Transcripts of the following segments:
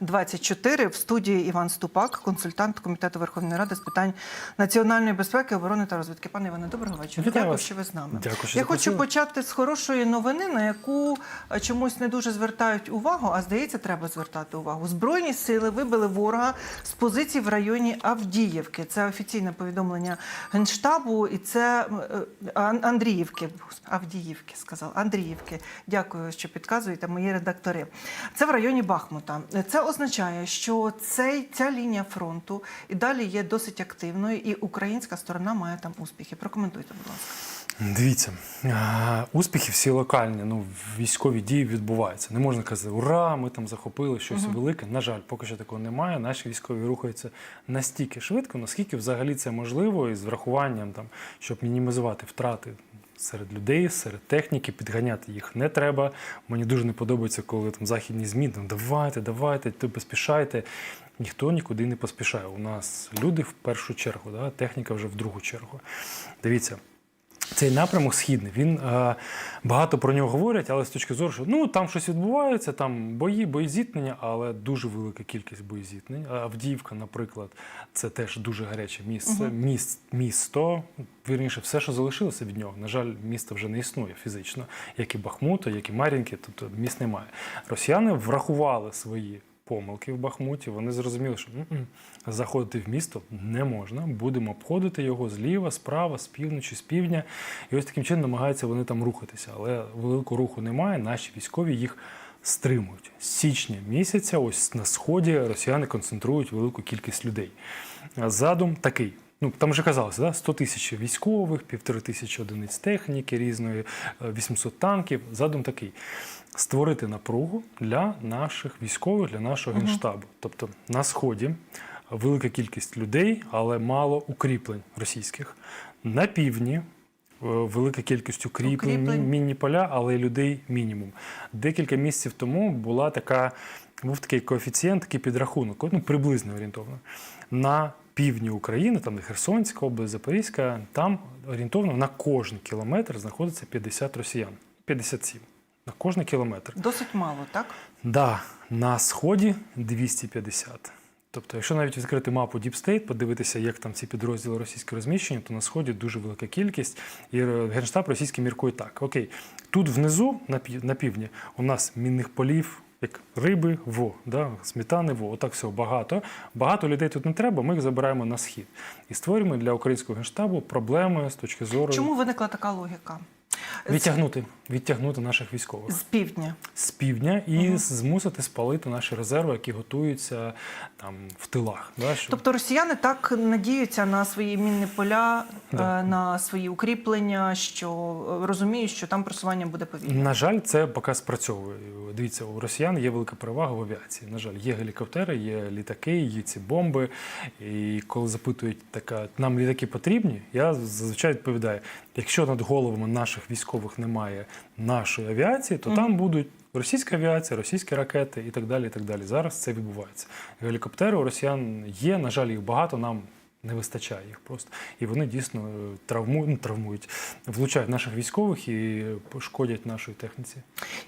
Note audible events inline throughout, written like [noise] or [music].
24 в студії Іван Ступак, консультант комітету Верховної Ради з питань національної безпеки, оборони та розвідки. Пане Іване, доброго вечора. Дякую, вас. що ви з нами. Дякую, що Я хочу запросили. почати з хорошої новини, на яку е, чомусь не дуже звертають увагу, а здається, треба звертати увагу. Збройні сили вибили ворога з позицій в районі Авдіївки. Це офіційне повідомлення генштабу, і це е, Андріївки. Авдіївки сказав. Андріївки. Дякую, що підказуєте мої редактори. Це в районі Бахмута. Це означає, що цей, ця лінія фронту і далі є досить активною, і українська сторона має там успіхи. Прокоментуйте, будь ласка. Дивіться, успіхи всі локальні, ну військові дії відбуваються. Не можна казати, ура, ми там захопили щось велике. На жаль, поки що такого немає. Наші військові рухаються настільки швидко, наскільки взагалі це можливо, і з врахуванням там, щоб мінімізувати втрати. Серед людей, серед техніки, підганяти їх не треба. Мені дуже не подобається, коли там західні змі там давайте, давайте, ти поспішайте. Ніхто нікуди не поспішає. У нас люди в першу чергу, да? техніка вже в другу чергу. Дивіться, цей напрямок східний. Він е, багато про нього говорять, але з точки зору, що ну там щось відбувається, там бої, боєзіткнення, але дуже велика кількість боєзіткнень. Авдіївка, наприклад, це теж дуже гаряче місце. Міст, місто, вірніше, все, що залишилося від нього. На жаль, місто вже не існує фізично, як і Бахмута, як і Мар'їнки, тобто міст немає. Росіяни врахували свої. Помилки в Бахмуті, вони зрозуміли, що «М-м, заходити в місто не можна. Будемо обходити його зліва, справа, з півночі, з півдня. І ось таким чином намагаються вони там рухатися. Але великого руху немає. Наші військові їх стримують. З січня місяця, ось на сході, росіяни концентрують велику кількість людей. Задум такий. Ну, там вже казалося, да? 100 тисяч військових, півтори тисячі одиниць техніки різної, е, 800 танків. Задум такий: створити напругу для наших військових, для нашого генштабу. Тобто на сході велика кількість людей, але мало укріплень російських. На півдні е, велика кількість укріплень, укріплень. мінні поля, але людей мінімум. Декілька місяців тому була така, був такий коефіцієнт, такий підрахунок, ну приблизно орієнтовно. На півдні України, там де Херсонська область, Запорізька, там орієнтовно на кожен кілометр знаходиться 50 росіян. 57 на кожен кілометр. Досить мало, так? Да, на сході 250. Тобто, якщо навіть відкрити мапу Deep State, подивитися, як там ці підрозділи російські розміщені, то на сході дуже велика кількість. І е, генштаб російський міркує так: окей, тут внизу, на пів- на півдні, у нас мінних полів. Як риби, во, да, сметани, во, отак всього багато. Багато людей тут не треба, ми їх забираємо на схід. І створюємо для українського генштабу проблеми з точки зору Чому виникла така логіка? Відтягнути, відтягнути наших військових З півдня. з півдня і змусити спалити наші резерви, які готуються там в тилах. Да, щоб... Тобто росіяни так надіються на свої мінні поля, Да. е, на свої укріплення, що е, розуміють, що там просування буде повільне. На жаль, це поки спрацьовує. Дивіться, у росіян є велика перевага в авіації. На жаль, є гелікоптери, є літаки, є ці бомби. І коли запитують, така нам літаки потрібні, я зазвичай відповідаю: якщо над головами наших військових немає нашої авіації, то там будуть. Російська авіація, російські ракети і так далі. І так далі. Зараз це відбувається. Гелікоптери у росіян є. На жаль, їх багато. Нам не вистачає їх просто. І вони дійсно е, травмують, ну, травмують, влучають наших військових і шкодять нашій техніці.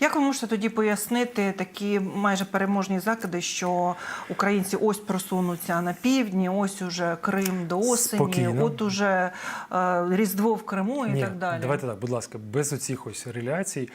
Як ви можете тоді пояснити такі майже переможні закиди, що українці ось просунуться на півдні, ось уже Крим до осені, Спокійно. от уже е, Різдво в Криму і Ні, так далі? Давайте так, будь ласка, без оцих ось реляцій.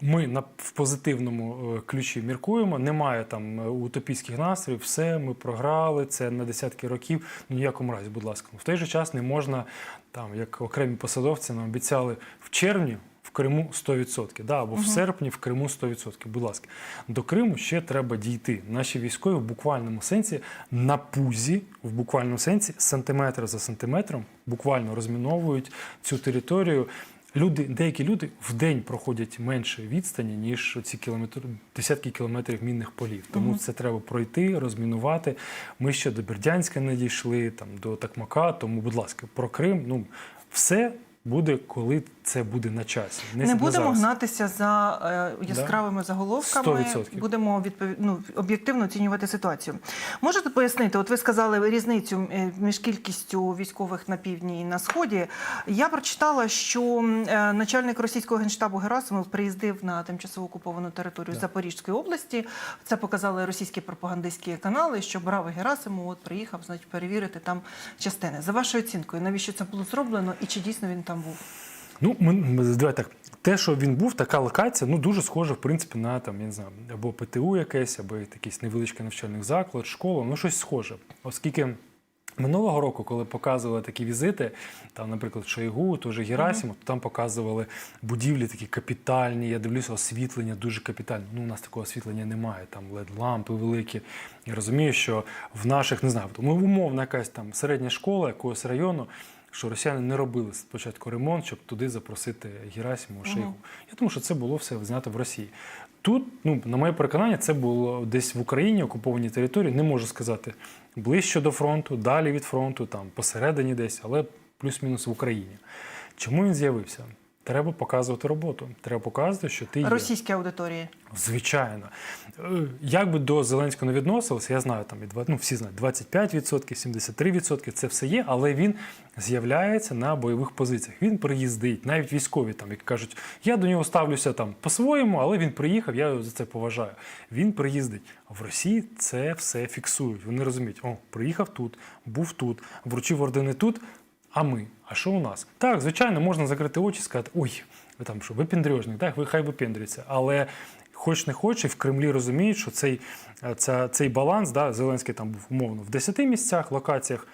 Ми на в позитивному е, ключі міркуємо. Немає там е, утопійських настроїв, все ми програли. Це на десятки років. Ну ніякому разі, будь ласка. В той же час не можна там, як окремі посадовці нам обіцяли в червні. В Криму 100%, да, або в серпні в Криму 100%. Будь ласка, до Криму ще треба дійти. Наші військові в буквальному сенсі на пузі, в буквальному сенсі, сантиметр за сантиметром, буквально розміновують цю територію. Люди, деякі люди в день проходять менше відстані, ніж ці кілометри, десятки кілометрів мінних полів. Тому це треба пройти, розмінувати. Ми ще до Бердянська не дійшли, там до Такмака. Тому, будь ласка, про Крим. Ну все буде, коли це буде на часі. Не, не будемо зараз. гнатися за е, яскравими заголовками. 100%. Будемо відпові... ну, об'єктивно оцінювати ситуацію. Можете пояснити? От ви сказали різницю е, між кількістю військових на півдні і на сході. Я прочитала, що е, начальник російського генштабу Герасимов приїздив на тимчасово окуповану територію Запорізької області. Це показали російські пропагандистські канали, що бравий Герасимов от приїхав, значить, перевірити там частини. За вашою оцінкою, навіщо це було зроблено і чи дійсно він там був? Ну, ми, ми, давай так. Те, що він був, така локація, ну дуже схожа, в принципі, на там, я не знаю, або ПТУ якесь, або якийсь невеличкий навчальний заклад, школа, ну щось схоже. Оскільки минулого року, коли показували такі візити, там, наприклад, Шойгу, той же Герасимов, то там показували будівлі такі капітальні. Я дивлюся, освітлення дуже капітальне. Ну, у нас такого освітлення немає, там led лампи великі. Я розумію, що в наших не знаю, умовна якась там середня школа якогось району що росіяни не робили спочатку ремонт, щоб туди запросити Герасимова Шойгу. Я думаю, що це було все знято в Росії. Тут, ну, на моє переконання, це було десь в Україні, окупованій території, не можу сказати ближче до фронту, далі від фронту, там посередині десь, але плюс-мінус в Україні. Чому він з'явився? Треба показувати роботу. Треба показувати, що ти є. Російській аудиторії. Звичайно. Е, Як би до Зеленського не відносилося, я знаю, там і два- ну, всі знають 25%, 73%, це все є, але він з'являється на бойових позиціях. Він приїздить, навіть військові там, які кажуть, я до нього ставлюся там по-своєму, але він приїхав, я його за це поважаю. Він приїздить. В Росії це все фіксують. Вони розуміють, о, приїхав тут, був тут, вручив ордени тут. А ми? А що у нас? Так, звичайно, можна закрити очі і сказати, ой, ви там що, випендрежник, так, ви хай випендрюється. Але хоч не хоч, і в Кремлі розуміють, що цей, е, ця, цей баланс, да, Зеленський там був умовно в 10 місцях, локаціях,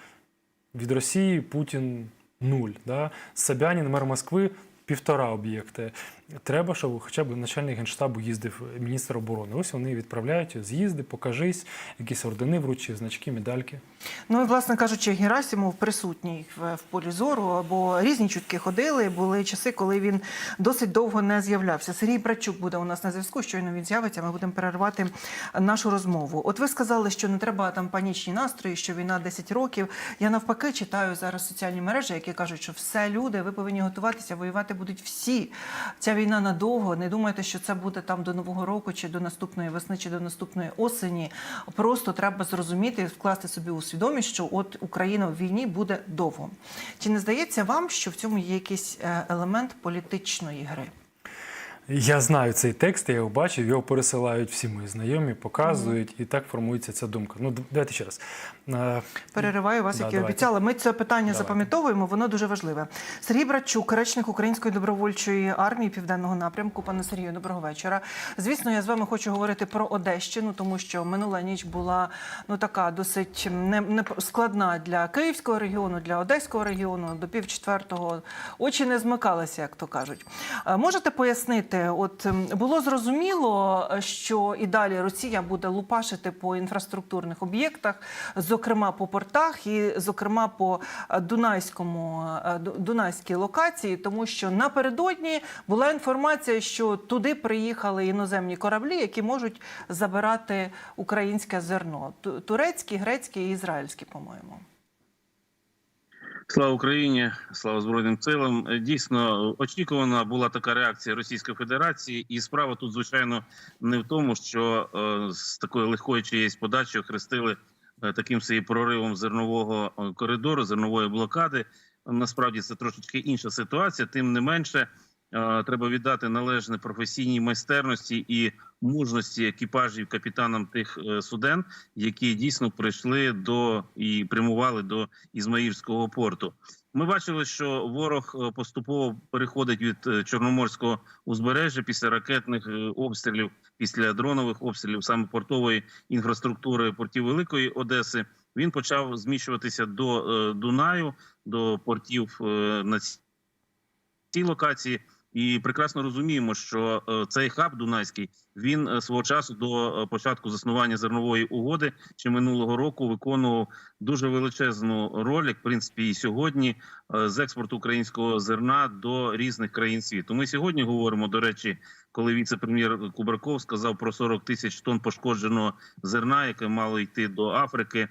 від Росії Путін нуль. Да? Собянін, мер Москви, півтора об'єкти. Треба, щоб хоча б начальник генштабу їздив міністр оборони. Ось вони відправляють з'їзди, покажись, якісь ордени вручі, значки, медальки. Ну і власне кажучи, Герасимов присутній в, полі зору, або різні чутки ходили. Були часи, коли він досить довго не з'являвся. Сергій Брачук буде у нас на зв'язку. Щойно він з'явиться. Ми будемо перервати нашу розмову. От ви сказали, що не треба там панічні настрої, що війна 10 років. Я навпаки читаю зараз соціальні мережі, які кажуть, що все люди, ви повинні готуватися, воювати будуть всі. Ця війна надовго. Не думайте, що це буде там до нового року, чи до наступної весни, чи до наступної осені. Просто треба зрозуміти, вкласти собі у свідомість, що от Україна в війні буде довго. Чи не здається вам, що в цьому є якийсь е, елемент політичної гри? Я знаю цей текст, я його бачив, його пересилають всі мої знайомі, показують, і так формується ця думка. Ну, давайте ще раз. Перериваю вас, Да, як і обіцяла. Ми це питання запам'ятовуємо, воно дуже важливе. Сергій Братчук, речник Української добровольчої армії Південного напрямку. Пане Сергію, доброго вечора. Звісно, я з вами хочу говорити про Одещину, тому що минула ніч була ну така досить не, не складна для Київського регіону, для Одеського регіону. До пів четвертого очі не змикалися, як то кажуть. Можете пояснити, от було зрозуміло, е, що і далі Росія буде лупашити по інфраструктурних об'єктах, зокрема по портах, і зокрема по е, Дунайському е, Дунайській локації, тому що напередодні була інформація, що туди приїхали іноземні кораблі, які можуть забирати українське зерно. Турецькі, грецькі і ізраїльські, по-моєму. Слава Україні, слава Збройним силам. Е, Дійсно, очікувана була така реакція Російської Федерації, і справа тут, звичайно, не в тому, що е, з такої легкої чиєїсь подачі охрестили е, таким собі проривом зернового коридору, зернової блокади. Насправді це трошечки інша ситуація. Тим не менше, треба віддати належне професійній майстерності і мужності екіпажів капітанам тих е, суден, які дійсно прийшли до і прямували до Ізмаїльського порту. Ми бачили, що ворог е, поступово переходить від е, чорноморського узбережжя після ракетних е, обстрілів, після дронових обстрілів, саме портової інфраструктури портів Великої Одеси. Він почав зміщуватися до е, Дунаю, до портів е, на цій локації. І прекрасно розуміємо, що е, цей хаб Дунайський він е, свого часу до е, початку заснування зернової угоди ще минулого року виконував дуже величезну роль, як в принципі і сьогодні, з експорту українського зерна до різних країн світу. Ми сьогодні говоримо, до речі, коли віце-прем'єр Кубраков сказав про 40 тисяч тонн пошкодженого зерна, яке мало йти до Африки,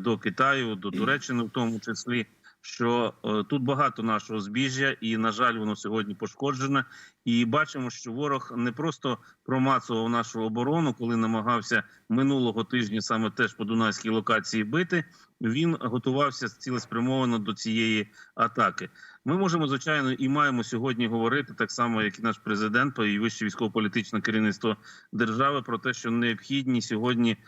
до Китаю, до Туреччини, в тому числі. Що е, тут багато нашого збіжжя, і на жаль, воно сьогодні пошкоджене. І бачимо, що ворог не просто промацував нашу оборону, коли намагався минулого тижня саме теж по Дунайській локації бити. Він готувався цілеспрямовано до цієї атаки. Ми можемо звичайно і маємо сьогодні говорити так само, як і наш президент і вище військово-політичне керівництво держави про те, що необхідні сьогодні е,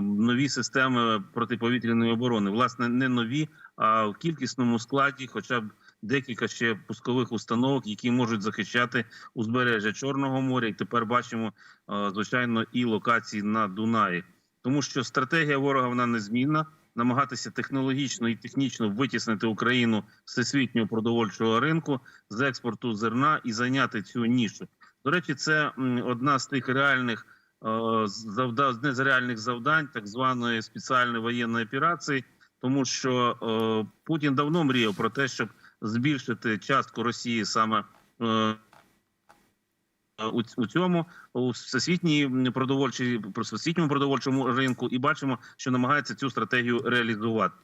нові системи протиповітряної оборони. Власне, не нові, а в кількісному складі, хоча б декілька ще пускових установок, які можуть захищати узбережжя Чорного моря. І тепер бачимо е, звичайно і локації на Дунаї, тому що стратегія ворога вона незмінна. Намагатися технологічно і технічно витіснити Україну всесвітнього продовольчого ринку з експорту зерна і зайняти цю нішу. До речі, це одна з тих реальних е, завда... одне з реальних завдань так званої спеціальної воєнної операції, тому що е, Путін давно мріяв про те, щоб збільшити частку Росії саме. Е, у, у цьому у всесвітній продовольчій про всесвітньому продовольчому ринку, і бачимо, що намагається цю стратегію реалізувати.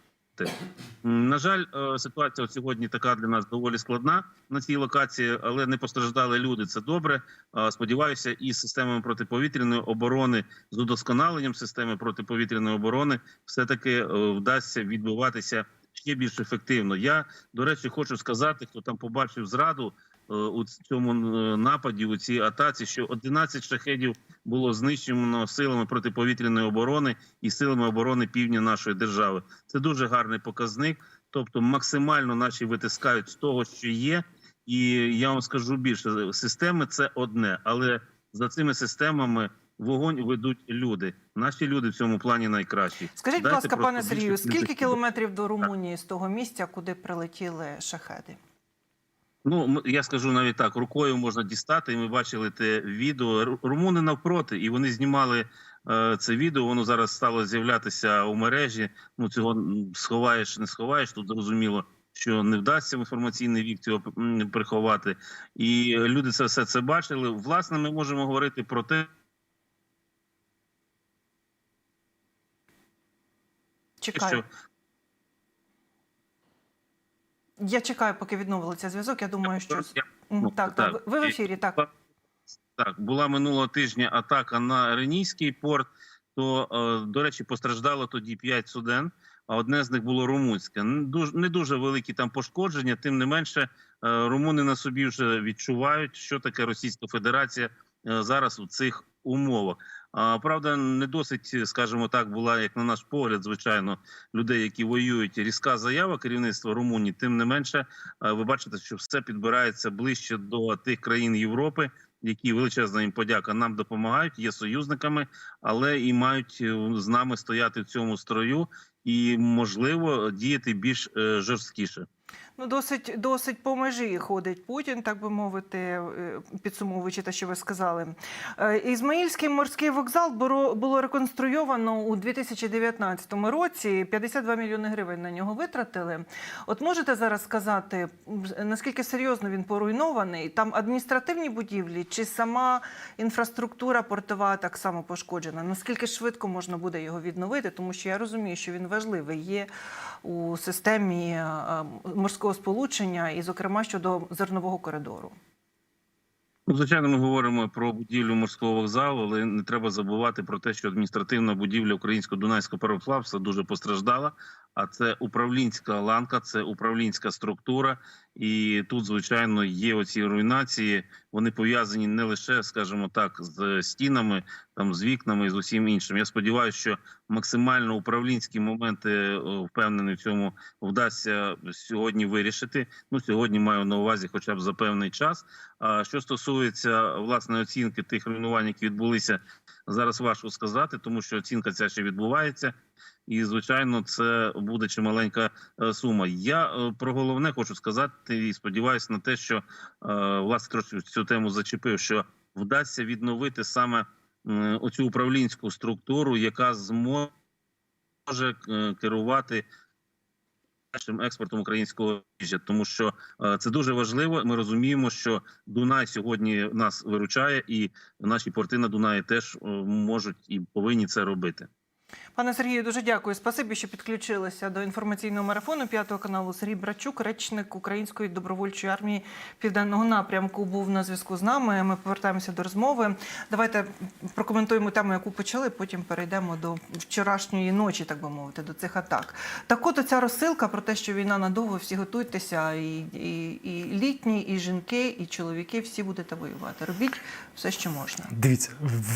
На жаль, е, ситуація от сьогодні така для нас доволі складна на цій локації, але не постраждали люди. Це добре. Е, Сподіваюся, і з системами протиповітряної оборони з удосконаленням системи протиповітряної оборони все таки вдасться відбуватися ще більш ефективно. Я до речі, хочу сказати, хто там побачив зраду е, у цьому е, нападі, у цій атаці, що 11 шахедів було знищено силами протиповітряної оборони і силами оборони півдня нашої держави. Це дуже гарний показник. Тобто, максимально наші витискають з того, що є, і я вам скажу більше: системи це одне, але за цими системами вогонь ведуть люди. Наші люди в цьому плані найкращі. Скажіть, будь ласка, пане Сергію, скільки кілометрів до Румунії з того місця, куди прилетіли шахеди? Ну я скажу навіть так: рукою можна дістати. І ми бачили те відео. Румуни навпроти, і вони знімали е, це відео. Воно зараз стало з'являтися у мережі. Ну цього сховаєш, не сховаєш. Тут зрозуміло, що не вдасться в інформаційний вік цього приховати. І люди це все це бачили. Власне, ми можемо говорити про те. Чекаю. Що Я чекаю, поки відновиться зв'язок. Я думаю, що Я- так, так. так. Ви в ефірі, так. Так, була минулого тижня атака на Ренійський порт. То, е, до речі, постраждало тоді 5 суден, а одне з них було румунське. Не дуже, великі там пошкодження, тим не менше, е, румуни на собі вже відчувають, що таке Російська Федерація е, зараз у цих умовах. Правда, не досить, скажімо так, була, як на наш погляд, звичайно, людей, які воюють. Різка заява керівництва Румунії. Тим не менше, ви бачите, що все підбирається ближче до тих країн Європи, які величезна їм подяка нам допомагають, є союзниками, але і мають е, з нами стояти в цьому строю і можливо діяти більш е, жорсткіше. Ну, досить, досить по межі ходить Путін, так би мовити, е, підсумовуючи те, що ви сказали. Е, Ізмаїльський морський вокзал було, було реконструйовано у 2019 році. 52 мільйони гривень на нього витратили. От можете зараз сказати, наскільки серйозно він поруйнований? Там адміністративні будівлі чи сама інфраструктура портова так само пошкоджена? Наскільки швидко можна буде його відновити? Тому що я розумію, що він важливий є у системі е, морського сполучення, і, зокрема, щодо зернового коридору. Ну, звичайно, ми говоримо про будівлю морського вокзалу, але не треба забувати про те, що адміністративна будівля українсько-дунайського пароплавства дуже постраждала. А це управлінська ланка, це управлінська структура, і тут, звичайно, є оці руйнації. Вони пов'язані не лише, скажімо так, з стінами, там з вікнами з усім іншим. Я сподіваюся, що максимально управлінські моменти е, впевнений в цьому вдасться сьогодні вирішити. Ну сьогодні маю на увазі, хоча б за певний час. А що стосується власне оцінки тих руйнувань, які відбулися зараз, важко сказати, тому що оцінка ця ще відбувається. І звичайно, це буде чималенька е, сума. Я е, про головне хочу сказати і сподіваюся на те, що е, власне трошки цю тему зачепив, що вдасться відновити саме оцю управлінську структуру, яка зможе керувати нашим експортом українського їжджа, тому що це дуже важливо. Ми розуміємо, що Дунай сьогодні нас виручає, і наші порти на Дунаї теж можуть і повинні це робити. Пане Сергію, дуже дякую. Спасибі, що підключилися до інформаційного марафону п'ятого каналу. Сергій Брачук, речник Української добровольчої армії південного напрямку, був на зв'язку з нами. Ми повертаємося до розмови. Давайте прокоментуємо тему, яку почали. Потім перейдемо до вчорашньої ночі, так би мовити, до цих атак. Так, от ця розсилка про те, що війна надовго, всі готуйтеся, і, і, і літні, і жінки, і чоловіки, всі будете воювати. Робіть все, що можна. Дивіться,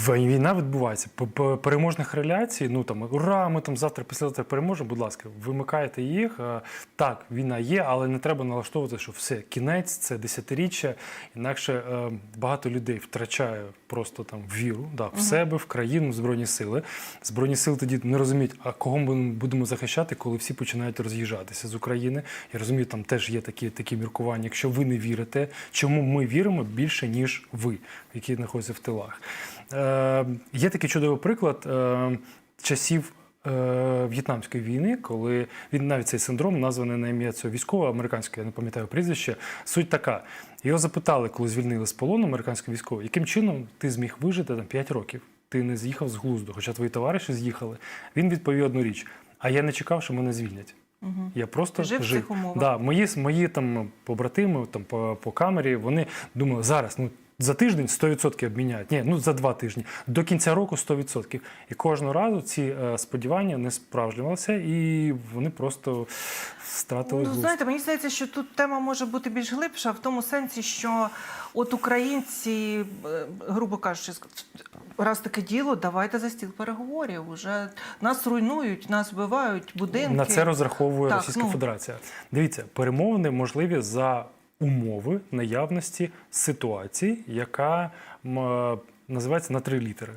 війна відбувається. По переможних реляцій, ну там ура, ми там завтра, післязавтра переможемо. Будь ласка, вимикайте їх. Е, Так, війна є, але не треба налаштовувати, що все кінець, це десятиріччя. Інакше е, багато людей втрачає просто там віру да, в себе, в країну, в збройні сили. Збройні сили тоді не розуміють, а кого ми будемо захищати, коли всі починають роз'їжджатися з України. Я розумію, там теж є такі, такі міркування. Якщо ви не вірите, чому ми віримо більше, ніж ви, які знаходяться в тилах. Е, є такий чудовий приклад е, часів. е, В'єтнамської війни, коли він навіть цей синдром названий на ім'я цього військового американського, я не пам'ятаю прізвище. Суть така: його запитали, коли звільнили з полону американського військового, яким чином ти зміг вижити там 5 років? Ти не з'їхав з глузду, хоча твої товариші з'їхали. Він відповів одну річ: а я не чекав, що мене звільнять. Я просто Жив в цих умовах. Да, мої, мої там побратими там, по, по камері, вони думали, зараз ну, за тиждень 100% обміняють. Ні, ну за два тижні. До кінця року 100%. І кожного разу ці е, сподівання не справджувалися, і вони просто втратили Ну, знаєте, мені здається, що тут тема може бути більш глибша в тому сенсі, що от українці, е, грубо кажучи, раз таке діло, давайте за стіл переговорів. Уже нас руйнують, нас вбивають, будинки. На це розраховує Так, Російська ну. Федерація. Дивіться, перемовини можливі за умови наявності ситуації, яка е, називається на три літери.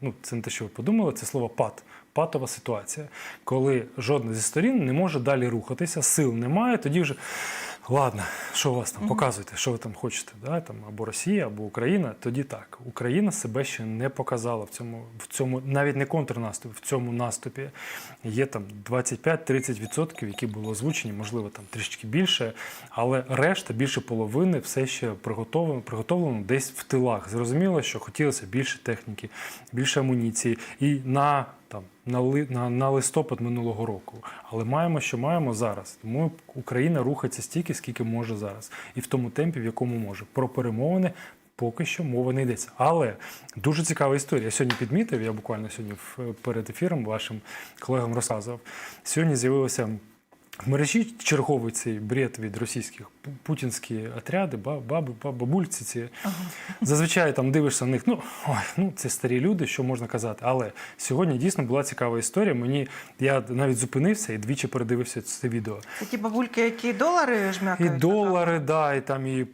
Ну, це не те, що ви подумали, це слово пат. Патова ситуація, коли жодна зі сторін не може далі рухатися, сил немає, тоді вже ладно, що у вас там, показуйте, що ви там хочете, да? там, або Росія, або Україна. Тоді так. Україна себе ще не показала в цьому, в цьому навіть не контрнаступі, в цьому наступі. Є там 25-30%, які були озвучені, можливо, там трішки більше, але решта, більше половини, все ще приготовлено, приготовлено десь в тилах. Зрозуміло, що хотілося більше техніки, більше амуніції. І на там на, на листопад минулого року. Але маємо, що маємо зараз. Тому Україна рухається стільки, скільки може зараз, і в тому темпі, в якому може. Про перемовини поки що мова не йдеться. Але дуже цікава історія. Я сьогодні підмітив, я буквально сьогодні перед ефіром вашим колегам розказував. Сьогодні з'явилося. В мережі черговий цей бред від російських путінські отряди, баби, бабульці ці. Зазвичай там дивишся на них, ну, ой, ну це старі люди, що можна казати. Але сьогодні дійсно була цікава історія. Мені я навіть зупинився і двічі передивився це відео. Ті бабульки, які долари І жмякають. долари, да, і там і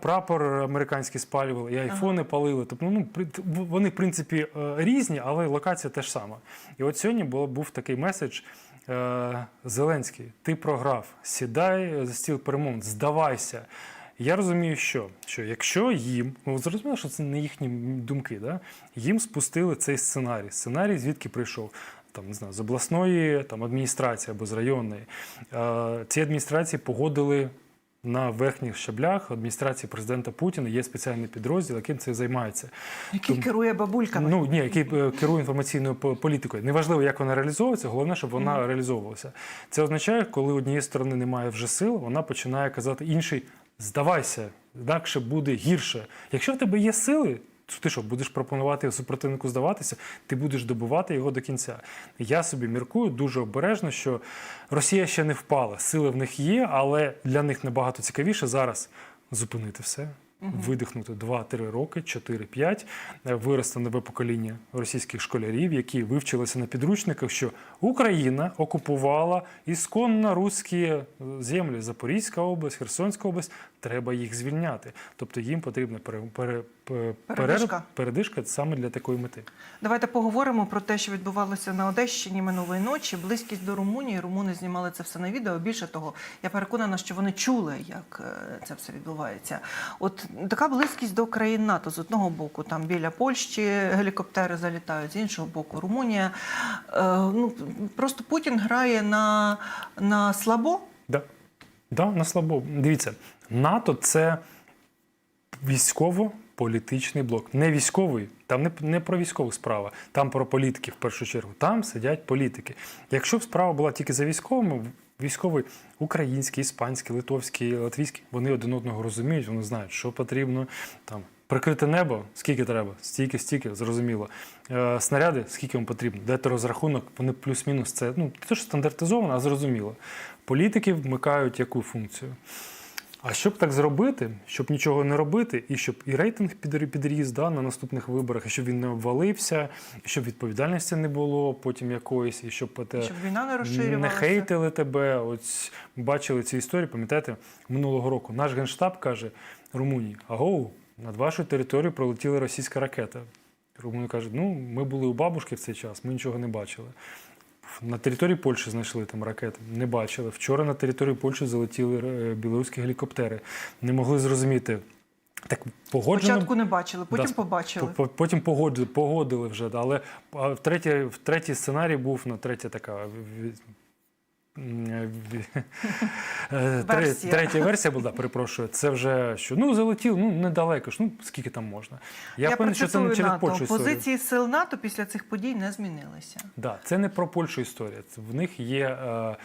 прапор американський спалювали, і айфони палили. Тобто, ну вони в принципі е, різні, але локація теж сама. І от сьогодні був такий меседж. Е, Зеленський, ти програв, сідай за стіл перемовин, здавайся. Я розумію, що, що якщо їм, ну зрозуміло, що це не їхні думки, да? їм спустили цей сценарій. Сценарій звідки прийшов? Там не знаю, з обласної там, адміністрації або з районної. Е, ці адміністрації погодили на верхніх щаблях адміністрації президента Путіна. Є спеціальний підрозділ, яким це займається. Який керує бабульками. Ну ні, який е, керує інформаційною політикою. Неважливо, як вона реалізовується, головне, щоб вона реалізовувалася. Це означає, коли однієї сторони немає вже сил, вона починає казати інший: здавайся, інакше буде гірше. Якщо в тебе є сили. Ти що, будеш пропонувати супротивнику здаватися, ти будеш добивати його до кінця. Я собі міркую дуже обережно, що Росія ще не впала. Сили в них є, але для них набагато цікавіше зараз зупинити все, видихнути 2-3 роки, 4-5, е, виросте нове покоління російських школярів, які вивчилися на підручниках, що Україна окупувала ісконно руські е, землі, Запорізька область, Херсонська область. Треба їх звільняти. Тобто їм потрібна пере, пере, пе- Передишка. передишка саме для такої мети. Давайте поговоримо про те, що відбувалося на Одещині минулої ночі. Близькість до Румунії. Румуни знімали це все на відео. Більше того, я переконана, що вони чули, як е, це все відбувається. От така близькість до країн НАТО з одного боку, там біля Польщі гелікоптери залітають, з іншого боку, Румунія. Е, ну просто Путін грає на, на слабо. Да. Да, на слабо. Дивіться, НАТО це військово політичний блок, не військовий. Там не, не про військову справа, там про політики в першу чергу. Там сидять політики. Якщо б справа була тільки за військовими, військовий український, іспанський, литовський, латвійський, вони один одного розуміють, вони знають, що потрібно там. Прикрити небо, скільки треба, стільки, стільки, зрозуміло. Е, снаряди, скільки вам потрібно, дати розрахунок, вони плюс-мінус це ну, те, що стандартизовано, а зрозуміло. Політики вмикають яку функцію. А щоб так зробити, щоб нічого не робити, і щоб і рейтинг під- підріс да, на наступних виборах, і щоб він не обвалився, і щоб відповідальності не було потім якоїсь, і щоб те, Щоб війна не не хейтили тебе. Ось бачили ці історії, пам'ятаєте, минулого року наш генштаб каже Румунії: Агоу, над вашою територією пролетіла російська ракета. Румуни кажуть, ну ми були у бабушки в цей час, ми нічого не бачили. На території Польщі знайшли там ракети, не бачили. Вчора на території Польщі залетіли е, білоруські гелікоптери. Не могли зрозуміти. Так погоджено. Спочатку не бачили, потім Да, побачили. По- Потім погодили, погодили вже, але третій, в третій сценарій був ну, третя така. [laughs] е, Версія. Третя версія була, перепрошую. Це вже що ну залетів, ну недалеко ж. Ну скільки там можна? Я, впевнений, що це не через НАТО. Польщу історія. Позиції сил НАТО після цих подій не змінилися. Да, це не про Польщу історія. В них є е,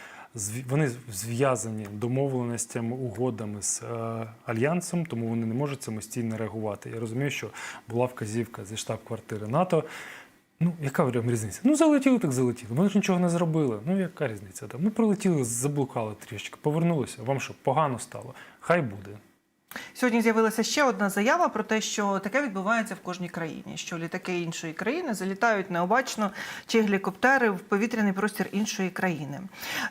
вони зв'язані домовленостями, угодами з е, альянсом, тому вони не можуть самостійно реагувати. Я розумію, що була вказівка зі штаб-квартири НАТО. Ну, яка прям різниця? Ну, залетіли, так залетіли. Ми ж нічого не зробили. Ну, яка різниця? Там? Прилетіли, заблукали трішки, повернулися. Вам що, погано стало? Хай буде. Сьогодні з'явилася ще одна заява про те, що таке відбувається в кожній країні, що літаки іншої країни залітають необачно чи гелікоптери в повітряний простір іншої країни.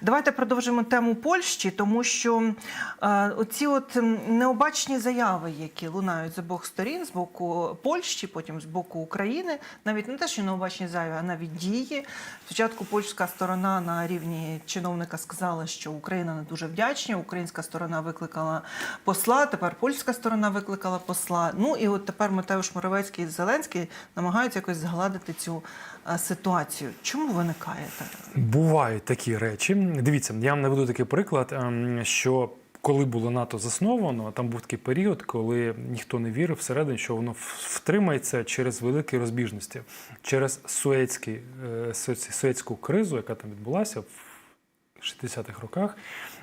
Давайте продовжимо тему Польщі, тому що е, оці от необачні заяви, які лунають з обох сторін, з боку Польщі, потім з боку України, навіть не те, що необачні заяви, а навіть дії. Спочатку польська сторона на рівні чиновника сказала, що Україна не дуже вдячна. Українська сторона викликала посла. Тепер польська сторона викликала посла. Ну і от тепер Матеуш Моровецький і Зеленський намагаються якось згладити цю е, ситуацію. Чому виникає так? Бувають такі речі. Дивіться, я вам наведу такий приклад, ем, що коли було НАТО засновано, там був такий період, коли ніхто не вірив всередині, що воно втримається через великі розбіжності, через Суецький, е, Суецьку кризу, яка там відбулася в 60-х роках.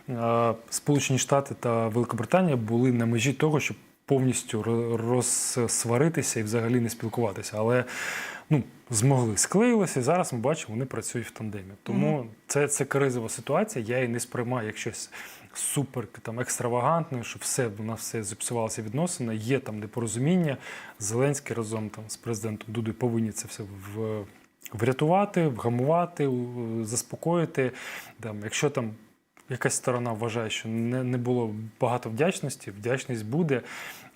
е, Сполучені Штати та Великобританія були на межі того, щоб повністю розсваритися і взагалі не спілкуватися. Але ну, змогли, склеїлися, і зараз ми бачимо, вони працюють в тандемі. Тому це, це кризова ситуація. Я її не сприймаю як щось супер там екстравагантне, що все у нас все зіпсувалося відносини. Є там непорозуміння. Зеленський разом там з президентом Дудою повинні це все в. Врятувати, вгамувати, заспокоїти. Там, якщо там якась сторона вважає, що не, не було багато вдячності, вдячність буде.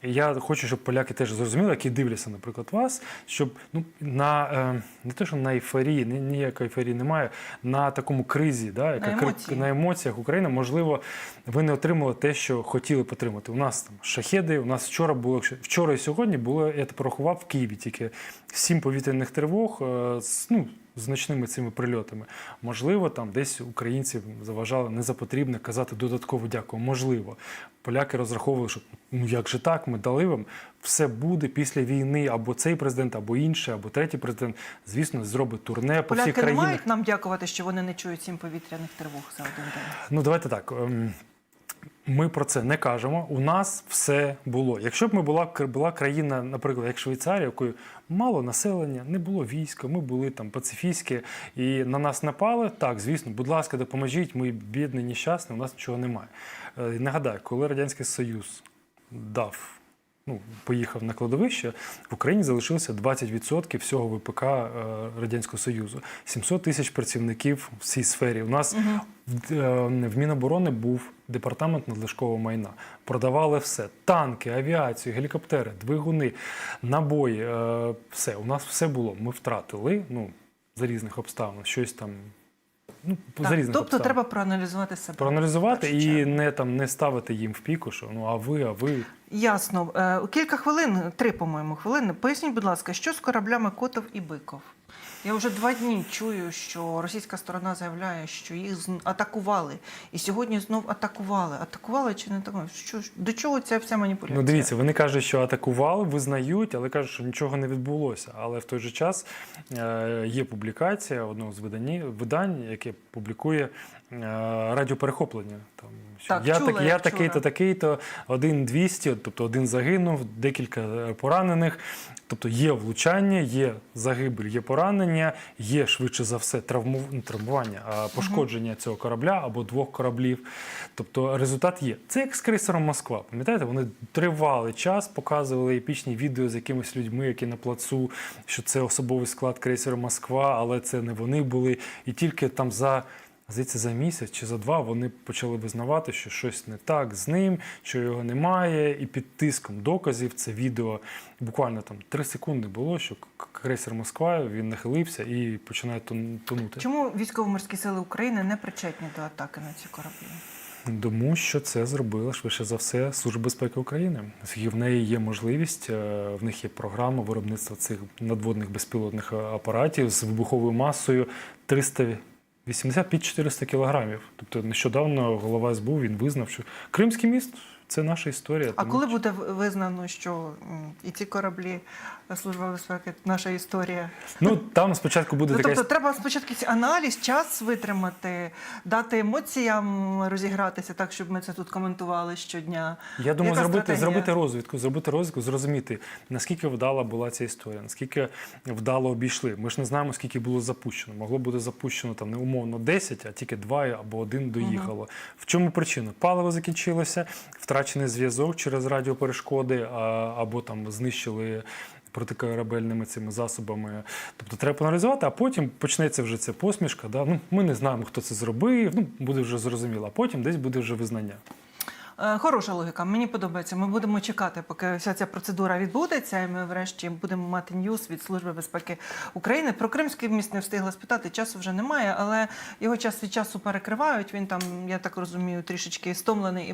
І Я хочу, щоб поляки теж зрозуміли, які дивляться, наприклад, вас, щоб ну, на е, не те, що на ейфорії, ні, ніякої ейфорії немає, на такому кризі, да, яка На емоції. на емоціях України, можливо, ви не отримали те, що хотіли б отримати. У нас там шахеди, у нас вчора було вчора і сьогодні було, я порахував, в Києві тільки сім повітряних тривог е, ну, значними цими прильотами. Можливо, там десь українці заважали не за потрібне казати додатково дякую. Можливо, поляки розраховували, що ну як же так, ми дали вам, все буде після війни, або цей президент, або інший, або третій президент, звісно, зробить турне по всіх Поляки не мають нам дякувати, що вони не чують сім повітряних тривог за один день. Ну, давайте так. Ми про це не кажемо. У нас все було. Якщо б ми була була країна, наприклад, як Швейцарія, якою мало населення, не було війська, ми були там пацифістські, і на нас напали. Так, звісно, будь ласка, допоможіть. Ми бідні, нещасні, у нас нічого немає. Е, Нагадаю, коли радянський союз дав. Ну, поїхав на кладовище, в Україні залишилося 20% всього ВПК е, Радянського Союзу. 700 тисяч працівників в цій сфері. У нас в, е, в Міноборони був департамент надлишкового майна. Продавали все: танки, авіацію, гелікоптери, двигуни, набої. е, все. У нас все було. Ми втратили ну, за різних обставин. Щось там. Ну, за Так, різних тобто обставин. треба проаналізувати себе. проаналізувати і не там не ставити їм в піку, що ну а ви, а ви. Ясно. Е, Кілька хвилин, три, по-моєму, хвилини. Поясніть, будь ласка, що з кораблями Котов і Биков? Я вже два дні чую, що російська сторона заявляє, що їх атакували. І сьогодні знов атакували. Атакували чи не атакували? Що, до чого ця вся маніпуляція? Ну, дивіться, вони кажуть, що атакували, визнають, але кажуть, що нічого не відбулося. Але в той же час е, є публікація одного з видань, видань, яке публікує радіоперехоплення. Там, Так, я, чула, так, я такий-то, такий-то, один 200, тобто один загинув, декілька е, поранених. Тобто є влучання, є загибель, є поранення, є швидше за все травму... не травмування, а пошкодження цього корабля або двох кораблів. Тобто результат є. Це як з крейсером Москва. Пам'ятаєте, вони тривалий час показували епічні відео з якимись людьми, які на плацу, що це особовий склад крейсера Москва, але це не вони були. І тільки там за. Здається, за місяць чи за два вони почали визнавати, що щось не так з ним, що його немає, і під тиском доказів це відео буквально там три секунди було, що крейсер Москва він нахилився і починає тонути. Чому військово-морські сили України не причетні до атаки на ці кораблі? Тому що це зробила швидше за все Служба безпеки України. В неї є можливість, е, в них є програма виробництва цих надводних безпілотних е, апаратів з вибуховою масою 380 під 400 кілограмів. Тобто нещодавно голова СБУ він визнав, що Кримський міст це наша історія. А тому коли що- буде визнано, що м, і ці кораблі Служба безпеки наша історія? ну там спочатку буде Ну, така тобто треба спочатку аналіз, час витримати, дати емоціям розігратися так, щоб ми це тут коментували щодня. Я думаю, Яка зробити, стратегія? зробити розвідку, зробити розвідку, зрозуміти, наскільки вдала була ця історія, наскільки вдало обійшли. Ми ж не знаємо, скільки було запущено. Могло бути запущено там не умовно 10, а тільки 2 або 1 доїхало. В чому причина? Паливо закінчилося, втрачений зв'язок через радіоперешкоди, або там знищили. Протикорабельними цими засобами, тобто треба поаналізувати, а потім почнеться вже ця посмішка. Да? Ну, ми не знаємо, хто це зробив. Ну буде вже зрозуміло. А потім десь буде вже визнання. Е, Хороша логіка, мені подобається. Ми будемо чекати, поки вся ця процедура відбудеться, і ми врешті будемо мати ньюс від Служби безпеки України. Про Кримський міст не встигла спитати, часу вже немає, але його час від часу перекривають. Він там, я так розумію, трішечки стомлений і